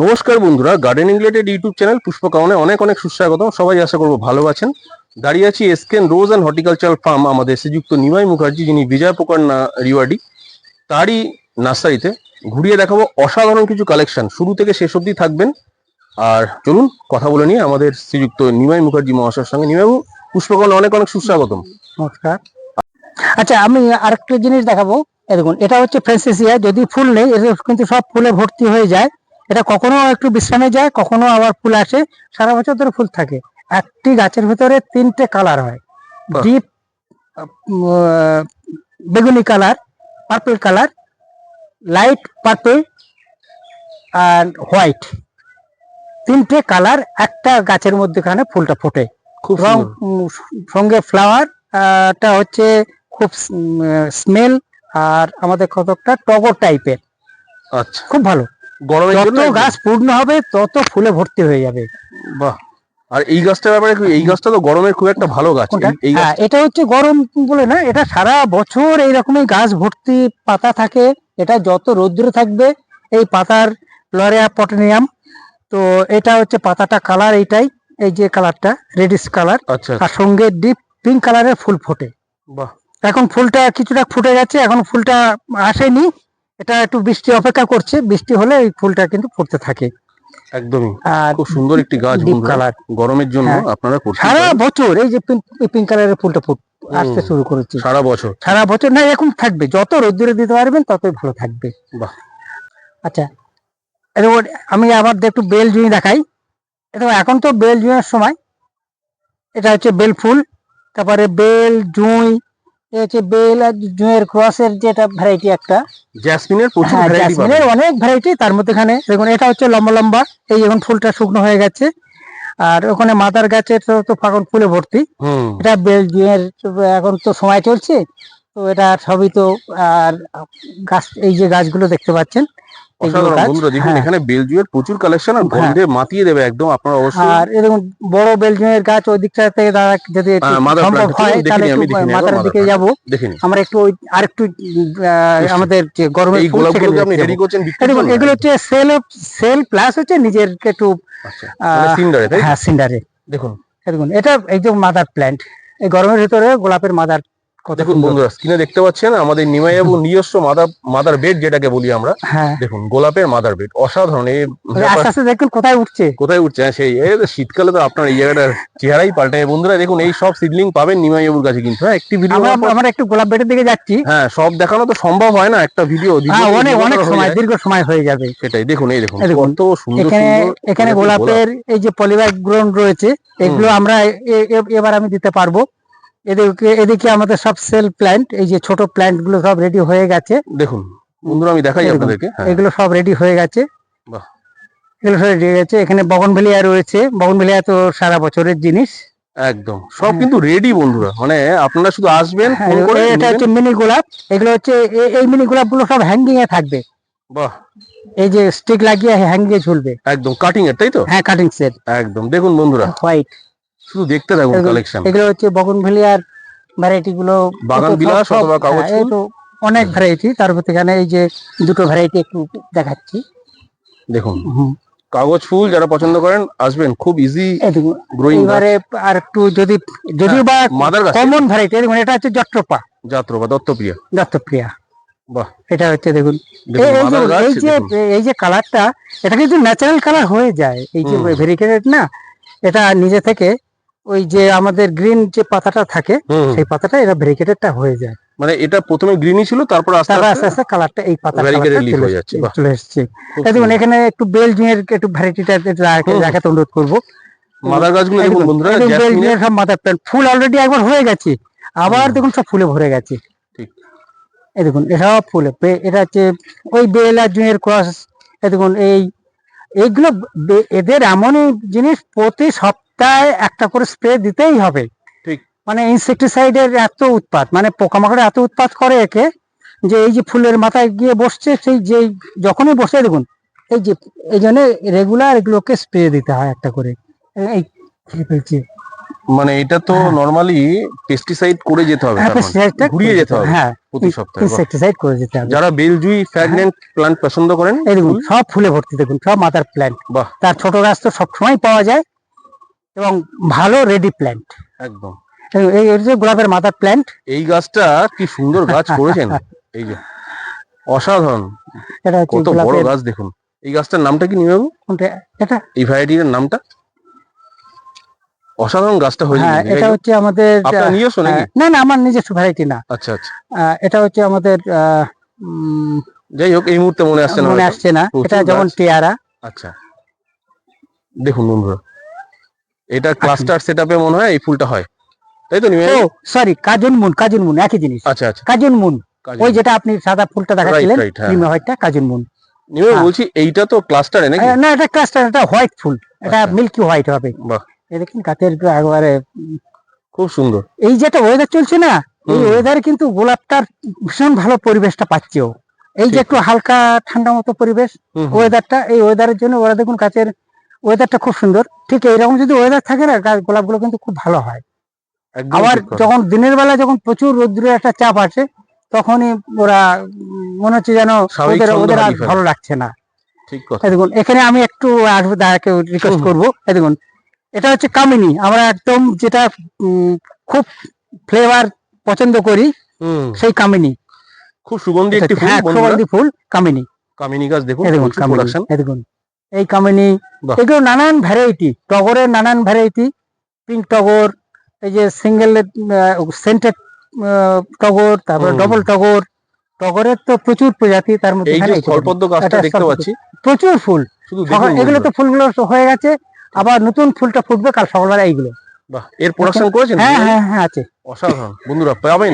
নমস্কার বন্ধুরা gardening related YouTube channel পুষ্পকাওনে অনেক অনেক সুস্বাগত সবাই আশা করব ভালো আছেন। দাঁড়িয়ে আছি S K N rose and horticultural farm আমাদের শ্রীযুক্ত নিমাই মুখার্জি, যিনি বিজয় পোকার না রিওয়ার্ডি। তারই নার্সারিতে ঘুরিয়ে দেখাবো অসাধারণ কিছু কালেকশন শুরু থেকে শেষ অবধি থাকবেন। আর চলুন কথা বলে নিয়ে আমাদের শ্রীযুক্ত নিমাই মুখার্জি মহাশয়ের সঙ্গে। নিমাইবাবু পুষ্পকাওনে অনেক অনেক সুস্বাগতম। নমস্কার। আচ্ছা আমি আরেকটা জিনিস দেখাবো। দেখুন, এটা হচ্ছে ফ্রেন্সিসিয়া যদি ফুল নেই কিন্তু সব ফুলে ভর্তি হয়ে যায়। এটা কখনো একটু বিশ্রামে যায় কখনো আবার ফুল আসে। সারা বছর ধরে ফুল থাকে। একটি গাছের ভিতরে তিনটে কালার হয়। ডিপ বেগুনি colour purple colour light purple আর হোয়াইট। তিনটে কালার একটা গাছের মধ্যেখানে ফুলটা ফোটে। খুব রং সঙ্গে ফ্লাওয়ার টা হচ্ছে খুব স্মেল আর আমাদের কতকটা টগর টাইপের। আচ্ছা। খুব ভালো। গরমের যত গাছ পূর্ণ হবে তত ফুলে ভর্তি হয়ে যাবে। বাহ। আর এই গাছটার ব্যাপারে কি- এই গাছটা তো গরমের খুব একটা ভালো গাছ। কোনটা? এই- এই হ্যাঁ গাছ এটা হচ্ছে গরম বলে না এটা সারা বছর এইরকমই গাছ ভর্তি পাতা থাকে। এটা যত রৌদ্র থাকবে এই পাতার লরিয়া পটেনিয়াম তো এটা হচ্ছে পাতাটা কালার এইটাই এই যে কালারটা রেডিশ কালার আচ্ছা। আর সঙ্গে ডিপ পিঙ্ক কালারের ফুল ফোটে। বাহ। এখন ফুলটা কিছুটা ফুটে গেছে এখন ফুলটা আসেনি। এটা একটু বৃষ্টি অপেক্ষা করছে। বৃষ্টি হলে এই ফুলটা কিন্তু ফুটতে থাকে। একদমই। খুব সুন্দর একটি গাছ কালার। গরমের জন্য হ্যাঁ। আপনারা সারা বছর এই যে পিঙ্ক কালারের ফুলটা ফুট আসতে। শুরু করেছে। সারা বছর। সারা বছর না এরকম থাকবে। যত রোদ্দুরে দিতে পারবেন ততই ভালো থাকবে। বাহ। আচ্ছা। আমি আবার একটু বেল জুঁই দেখাই। এটা এখন তো বেল জুঁয়ের সময়। এটা হচ্ছে বেল ফুল। তারপরে বেল জুঁই হচ্ছে বেল আর জুঁয়ের ক্রসের যেটা ভ্যারাইটি একটা জ্যাসমিনের প্রচুর হ্যাঁ ভ্যারাইটি জ্যাসমিনের অনেক ভ্যারাইটি তার মধ্যেখানে দেখুন এটা হচ্ছে লম্বা লম্বা এই এখন ফুলটা শুকনো হয়ে গেছে। আর ওখানে মাদার গাছের তো- ফাঁকন ফুলে ভর্তি। হুম। এটা বেলজিয়ামের এখন তো সময় চলছে তো এটা সবই তো আর গাছ এই যে গাছগুলো দেখতে পাচ্ছেন অসাধারণ বন্ধুরা দেখুন হ্যাঁ। এখানে বেলজিয়ার প্রচুর কালেকশন আর হ্যাঁ। গন্ধে মাতিয়ে দেবে একদম আপনারা অবশ্যই আর এরকম বড় বেলজিয়ামের গাছ ওই দিকটা থেকে দাদা যদি একটু হ্যাঁ, সম্ভব হয় তাহলে একটু মাথার দিকে যাব। আমরা একটু ওই আরেকটু আহ, আমাদের যে গরমের এই আপনি রেডি করছেন এগুলো হচ্ছে সেল সেল প্লাস হচ্ছে নিজের একটু আচ্ছা সিন্ডারে হ্যাঁ সিন্ডারে দেখুন। দেখুন এটা যে মাদার প্ল্যান্ট এই গরমের ভিতরে গোলাপের মাদার দেখুন বন্ধুরা স্ক্রিনে দেখতে পাচ্ছেন আমাদের নিমাইবাবু নিজস্ব মাদার মাদার বেড যেটাকে বলি আমরা হ্যাঁ। দেখুন গোলাপের মাদার বেড অসাধারণ। এই দেখুন কোথায় উঠছে। কোথায় উঠছে? হ্যাঁ, সেই শীতকালে তো আপনার এই জায়গাটার চেহারাই পাল্টায়। বন্ধুরা দেখুন এই সব সিডলিং পাবেন নিমাইবাবুর কাছে কিন্তু। হ্যাঁ একটি ভিডিও আমরা একটু গোলাপ বেডের দিকে যাচ্ছি। হ্যাঁ সব দেখানো তো সম্ভব হয় না একটা ভিডিও হ্যাঁ অনেক অনেক সময় দীর্ঘ সময় হয়ে যাবে। সেটাই দেখুন এই দেখুন কত সুন্দর এখানে এখানে গোলাপের এই যে পলিব্যাগ গ্রোন রয়েছে এগুলো আমরা এবার আমি দিতে পারব। এদিকে এদিকে আমাদের সব সেল প্ল্যান্ট এই যে ছোট প্ল্যান্টগুলো সব রেডি হয়ে গেছে। দেখুন বন্ধুরা আমি দেখাই আপনাদেরকে হ্যাঁ। এগুলো সব রেডি হয়ে গেছে। এগুলো সব রেডি হয়ে গেছে। এখানে বগনভেলিয়া রয়েছে। বগনভেলিয়া তো সারা বছরের জিনিস। একদম। সব হ্যাঁ। কিন্তু রেডি বন্ধুরা। মানে আপনারা শুধু আসবেন হ্যাঁ, এটা হচ্ছে মিনি গোলাপ। এগুলো হচ্ছে এই মিনি গোলাপগুলো সব হ্যাঙ্গিং এ থাকবে। বাহ। এই যে স্টিক লাগিয়ে হ্যাঙ্গিং এ ঝুলবে। একদম কাটিং এর তাই তো? হ্যাঁ কাটিং সেট একদম। দেখুন বন্ধুরা। হোয়াইট শুধু দেখতে থাকুন কালেকশন এগুলো হচ্ছে বগনভেলিয়ার ভ্যারাইটি গুলো বাগান বিলাস অথবা কাগজ ফুল। অনেক ভ্যারাইটি তার এখানে এই যে দুটো ভ্যারাইটি একটু দেখাচ্ছি। দেখুন কাগজ ফুল যারা পছন্দ করেন আসবেন খুব ইজি গ্রোয়িং এবারে আর একটু যদি যদিও বা কমন ভ্যারাইটি দেখুন এটা হচ্ছে জট্রপা বা দত্তপ্রিয়া। দত্তপ্রিয়া। বাহ। এটা হচ্ছে দেখুন। এই- যে-। এই যে কালারটা এটা কিন্তু ন্যাচারাল কালার হয়ে যায়। এই যে ভেরিকেটেড না এটা নিজে থেকে ওই যে আমাদের গ্রিন যে পাতাটা থাকে সেই পাতাটা এটা ভেরিকেটেডটা হয়ে যায়। মানে এটা প্রথমে গ্রিনই ছিল তারপর আস্তে আস্তে আস্তে কালারটা এই পাতা Variegated leaf হয়ে যাচ্ছে। চলে এসছে। দেখুন এখানে একটু বেল জুঁয়ের একটু ভ্যারাইটিটা। দেখাতে অনুরোধ করব। মাদার গাছগুলো দেখুন বন্ধুরা এই দেখুন বেল জ্যাসমিনের জুঁয়ের সব মাদার প্ল্যান্ট ফুল অলরেডি একবার হয়ে গেছে। আবার দেখুন সব ফুলে ভরে গেছে। ঠিক। এই দেখুন এসব ফুলে। এটা হচ্ছে ওই বেল আর জুঁয়ের ক্রস এই দেখুন এই এইগুলো এদের এমনই জিনিস প্রতি সপ্তাহে একটা করে স্প্রে দিতেই হবে। ঠিক। মানে ইনসেকটিসাইডের এত উৎপাত মানে পোকামাকড় এত উৎপাত করে একে যে এই যে ফুলের মাথায় গিয়ে বসছে সেই যে যখনই বসে দেখুন এই যে এই জন্য রেগুলার এগুলোকে স্প্রে দিতে হয় একটা করে। এই ফেলছে মানে এটা তো হ্যাঁ। নরমালি পেস্টিসাইড করে যেতে হবে হ্যাঁ মানে। ঘুরিয়ে যেতে হবে হ্যাঁ প্রতি সপ্তাহে। ইনসেক্টিসাইড করে যেতে হবে। যারা বেলজুই ফ্র্যাগনেন্ট প্ল্যান্ট পছন্দ করেন এই দেখুন সব ফুলে ভর্তি দেখুন সব মাদার প্ল্যান্ট বাহ। তার ছোট গাছ তো সবসময় পাওয়া যায়। এবং ভালো রেডি প্ল্যান্ট একদম। এই যে গোলাপের মাথার প্ল্যান্ট এই গাছটা কি সুন্দর গাছ করেছেন? এই যে অসাধারণ। এটা কত বড় গাছ দেখুন। এই গাছটার নামটা কি নিবাবু কোনটা? এটা? এই ভ্যারাইটির নামটা? অসাধারণ গাছটা হয়েছে। হ্যাঁ এটা হচ্ছে আমাদের আপনার নিজস্ব নাকি? না না আমার নিজস্ব ভ্যারাইটি না। আচ্ছা আচ্ছা। এটা হচ্ছে আমাদের যাই হোক এই মুহূর্তে মনে আসছে না মনে আসছে না। এটা যেমন। টিয়ারা আচ্ছা। দেখুন বন্ধুরা। এটা ক্লাস্টার সেটআপে মনে হয় এই ফুলটা হয়। তাই তো ও sorry cajun moon cajun moon একই জিনিস। আচ্ছা আচ্ছা। কাজুন মুন ওই যেটা আপনি সাদা ফুলটা দেখাচ্ছিলেন হ্যাঁ। নিমে হোয়াইটটা কাজুন মুন। নিমাই হ্যাঁ। বলছি এইটা তো ক্লাস্টারে নাকি? না এটা ক্লাস্টার এটা হোয়াইট ফুল। এটা আচ্ছা। মিল্কি হোয়াইট হবে। বাহ। এই দেখুন গাছের একবারে খুব সুন্দর। এই যেটা ওয়েদার চলছে না এই ওয়েদারে কিন্তু গোলাপটার ভীষণ ভালো পরিবেশটা পাচ্ছে ও এই যে একটু হালকা ঠান্ডা মতো পরিবেশ। ওয়েদারটা এই ওয়েদারের জন্য ওরা দেখুন গাছের ওয়েদারটা খুব সুন্দর। ঠিক এইরকম যদি ওয়েদার থাকে না গাছ গোলাপগুলো কিন্তু খুব ভালো হয়। আবার যখন দিনের বেলা যখন প্রচুর রোদ্রের একটা চাপ আছে তখনই ওরা মনে হচ্ছে যেন ওদের ওদের আর ভালো লাগছে না। দেখুন এখানে আমি একটু আসব দাদাকে রিকোয়েস্ট করব। দেখুন এটা হচ্ছে কামিনী। আমরা একদম যেটা খুব ফ্লেভার পছন্দ করি হুম। সেই কামিনী। খুব সুগন্ধি একটি ফুল হ্যাঁ সুগন্ধি ফুল কামিনী। কামিনী গাছ দেখুন দেখুন দেখুন। এই কামিনী। এগুলো নানান ভ্যারাইটি টগরের নানান ভ্যারাইটি পিঙ্ক টগর এই যে সিঙ্গেল সেন্টেড টগর তারপরে ডবল টগর টগরের তো প্রচুর প্রজাতি তার মধ্যে প্রচুর ফুল। এগুলো তো। ফুলগুলো হয়ে গেছে আবার নতুন ফুলটা ফুটবে কাল সকালবেলা এইগুলো। বাহ এর প্রোডাকশন করেছেন হ্যাঁ হ্যাঁ হ্যাঁ আছে। অসাধারণ। বন্ধুরা পাবেন।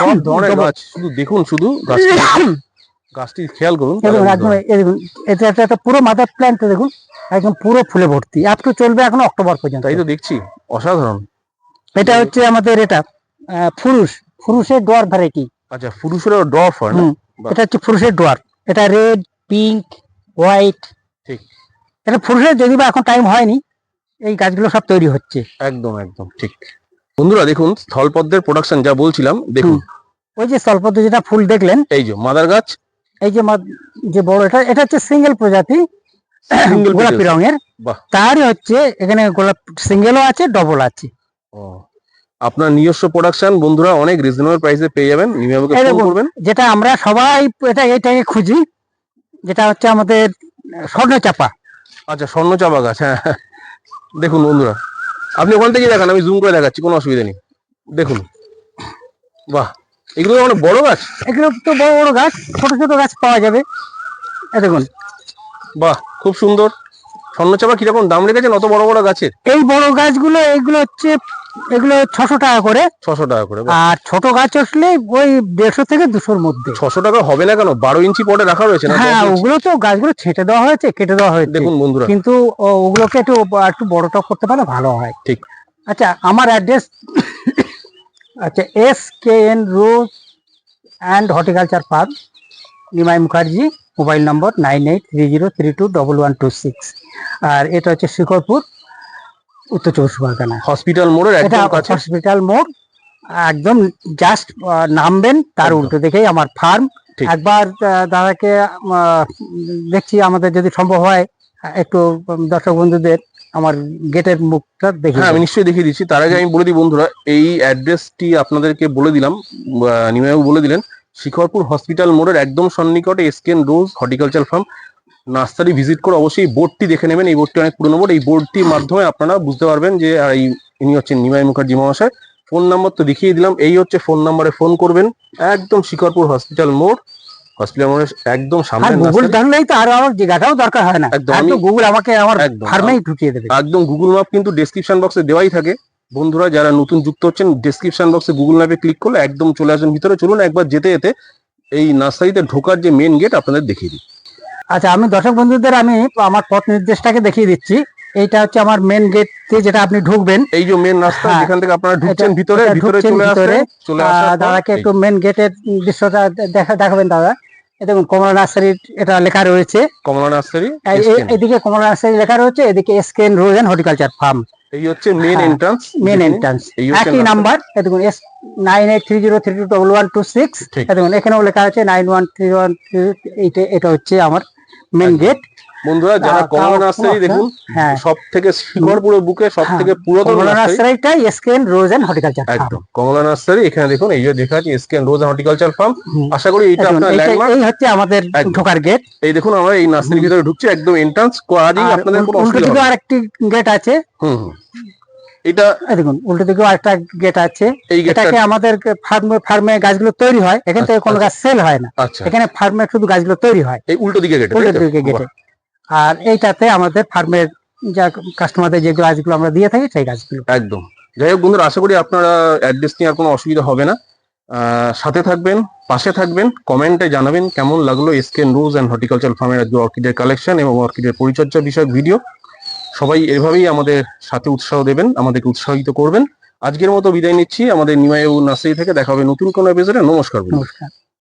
সব ধরনের গাছ। শুধু দেখুন শুধু গাছটি। গাছটি খেয়াল করুন দেখুন একদম এই দেখুন এটা একটা একটা পুরো মাদার প্ল্যান্ট দেখুন একদম পুরো ফুলে ভর্তি আপ টু চলবে এখন অক্টোবর পর্যন্ত। তাই তো দেখছি অসাধারণ। এটা হচ্ছে আমাদের এটা ফুরুষ ফুরুষের ডোয়ার ভ্যারাইটি আচ্ছা পুরুষেরও ড্রপ হয়। এটা হচ্ছে ফুরুষের ডোয়ার এটা রেড পিঙ্ক হোয়াইট ঠিক। এটা ফুরুষের যদি বা এখন টাইম হয়নি এই গাছগুলো সব তৈরি হচ্ছে। একদম একদম ঠিক। বন্ধুরা দেখুন স্থলপদ্মের প্রোডাকশন যা বলছিলাম দেখুন। ওই যে স্বল্পত যেটা ফুল দেখলেন এই যে মাদার গাছ এই যে যে বড় এটা এটা হচ্ছে সিঙ্গেল প্রজাতি গোলাপি রঙের। তারই হচ্ছে এখানে গোলাপ সিঙ্গেলও আছে ডবল আছে। ও আপনার নিজস্ব প্রোডাকশন বন্ধুরা অনেক রিজনেবল প্রাইসে পেয়ে যাবেন। নিমাইবাবুকে ফোন করবেন। যেটা আমরা সবাই এটা এটাকে খুঁজি যেটা হচ্ছে আমাদের স্বর্ণ চাপা আচ্ছা স্বর্ণ চাপা গাছ হ্যাঁ। দেখুন বন্ধুরা আপনি ওখান থেকে দেখান আমি জুম করে দেখাচ্ছি কোনো অসুবিধা নেই। দেখুন। বাহ। এগুলো অনেক বড় গাছ? এগুলো তো বড় বড় গাছ ছোট ছোট গাছ পাওয়া যাবে। দেখুন। বাহ খুব সুন্দর। স্বর্ণ চাপা কীরকম দাম রেখেছেন অত বড় বড় গাছের? এই বড় গাছগুলো এগুলো হচ্ছে এগুলো ছশো টাকা করে। ছশো টাকা করে আর ছোট গাছ আসলে ওই দেড়শো থেকে দুশোর মধ্যে। ছশো টাকা হবে না কেন? বারো ইঞ্চি পটে রাখা রয়েছে না? হ্যাঁ ওগুলো তো গাছগুলো ছেটে দেওয়া হয়েছে কেটে দেওয়া হয়েছে। দেখুন বন্ধুরা। কিন্তু ওগুলোকে একটু একটু বড়টা করতে পারলে ভালো হয়। ঠিক। আচ্ছা আমার অ্যাড্রেস আচ্ছা S K N rose and horticulture park Nimai Mukherjee mobile number nine eight three zero three two double one two six আর এটা হচ্ছে শিকরপুর উত্তর চব্বিশ পরগনা। হসপিটাল মোড়ের এটা হসপিটাল মোড় একদম জাস্ট নামবেন তার। উল্টো দেখেই আমার ফার্ম একবার দাদাকে দেখছি আমাদের যদি সম্ভব হয় একটু দর্শক বন্ধুদের আমার গেটের মুখটা দেখে হ্যাঁ আমি নিশ্চয়ই দেখিয়ে দিচ্ছি। তার আগে আমি বলে দিই বন্ধুরা এই অ্যাড্রেসটি আপনাদেরকে বলে দিলাম নিমাইবাবু বলে দিলেন শিখরপুর হসপিটাল মোড়ের একদম সন্নিকটে S K N rose horticulture farm nursery visit করে অবশ্যই বোর্ডটি দেখে নেবেন এই বোর্ডটি অনেক পুরনো বোর্ড। এই বোর্ডটির মাধ্যমে আপনারা বুঝতে পারবেন যে এই ইনি হচ্ছেন নিমাই মুখার্জি মহাশয়। ফোন নাম্বার তো দেখিয়ে দিলাম এই হচ্ছে ফোন নাম্বারে ফোন করবেন। একদম শিখরপুর হসপিটাল মোড়। হসপিটাল মোড়ের একদম সামনে গুগল ধরলেই তো আরও আমার জিজ্ঞাসাও দরকার হয় না। একদম, গুগল আমাকে আমার ফার্মেই ঢুকিয়ে দেবে। একদম গুগল ম্যাপ কিন্তু ডেসক্রিপশন বক্সে দেওয়াই থাকে। বন্ধুরা যারা নতুন যুক্ত হচ্ছেন ডেসক্রিপশন বক্সে গুগল ম্যাপে ক্লিক করলে একদম চলে আসবেন। ভিতরে চলুন একবার যেতে যেতে এই নার্সারিতে ঢোকার যে মেন গেট আপনাদের দেখিয়ে দিই। আচ্ছা আমি দর্শক বন্ধুদের আমি আমার পথ নির্দেশটাকে দেখিয়ে দিচ্ছি। এইটা হচ্ছে আমার মেন গেট যেটা আপনি ঢুকবেন। এই যে মেন রাস্তা হ্যাঁ, যেখান থেকে আপনারা ঢুকছেন ভিতরে ভিতরে চলে আসবেন চলে পর দাদাকে একটু মেন গেটের দৃশ্যটা দেখা দেখাবেন দাদা। দেখুন কমলা নার্সারি এটা লেখা রয়েছে। কমলা নার্সারি এদিকে কমলা নার্সারি লেখা রয়েছে এদিকে S K N rose and horticulture farm এই হচ্ছে মেন এন্ট্রান্স মেন এন্ট্রান্স একই নাম্বার দেখুন S nine eight three zero three two double one two six দেখুন এখানেও লেখা আছে নাইন ওয়ান থ্রি ওয়ান এইটা এটা হচ্ছে আমার মেন গেট বন্ধুরা যারা কমলা নার্সারি দেখুন হ্যাঁ। সব থেকে শিকড়পুরের বুকে সব হ্যাঁ, থেকে পুরাতন কমলা নার্সারি নার্সারিটা এসকেএন রোজ এন্ড হর্টিকালচার একদম। কমলা নার্সারি এখানে দেখুন এই যে দেখা যাচ্ছে এসকেন রোজ হর্টিকালচার ফার্ম আশা করি এটা আপনার ল্যান্ডমার্ক এই হচ্ছে আমাদের ঢোকার গেট এই দেখুন আমরা এই নার্সারির ভিতরে ঢুকছি একদম এন্ট্রান্স আজই আপনাদের কোনো অসুবিধা হবে। আরেকটি গেট আছে। হুম হুম। এটা দেখুন উল্টো দিকেও আরেকটা গেট আছে। এটাকে আমাদের ফার্মে ফার্মে গাছগুলো তৈরি হয়। এখান থেকে কোনো গাছ সেল হয় না। আচ্ছা। এখানে ফার্মে শুধু গাছগুলো তৈরি হয়। এই উল্টো দিকে গেটে উল্টো দিকে গেটে আর এইটাতে আমাদের ফার্মের যা কাস্টমারদের যে গাছগুলো আমরা দিয়ে থাকি সেই গাছগুলো। একদম। যাই হোক বন্ধুরা আশা করি আপনারা অ্যাড্রেস নিয়ে আর কোনো অসুবিধা হবে না। সাথে থাকবেন পাশে থাকবেন কমেন্টে জানাবেন কেমন লাগল এসকেন রোজ অ্যান্ড হর্টিকালচার ফার্মের আজকে অর্কিডের কালেকশন এবং অর্কিডের পরিচর্যা বিষয়ক ভিডিও সবাই এভাবেই আমাদের সাথে উৎসাহ দেবেন আমাদেরকে উৎসাহিত করবেন। আজকের মতো বিদায় নিচ্ছি। আমাদের নিমায়ু নার্সারি থেকে দেখা হবে নতুন কোনো এপিসোডে নমস্কার। নমস্কার।